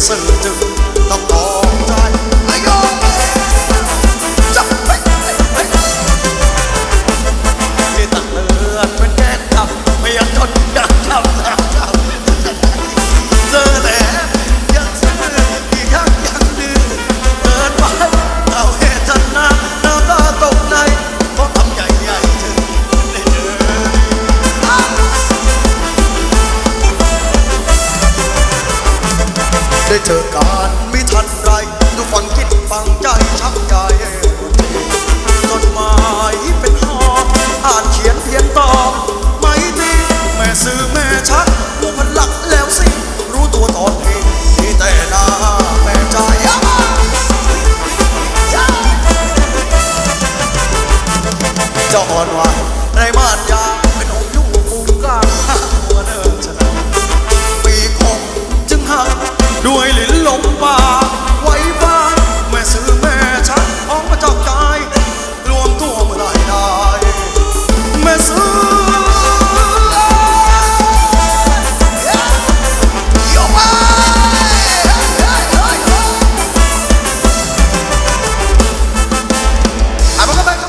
i'm sorry ได้เจอกันไม่ทันไรดูฟังคิดฟังใจชักใจจดหมายเป็นหอบอ่านเขียนเพียนตอบไม่ตีแม่ซื้อแม่ชักลูกพันหลักแล้วสิ รู้ตัวตอนนี้มีแต่หน้าแม่ใจอะเจะอ่อนหวาน ตัว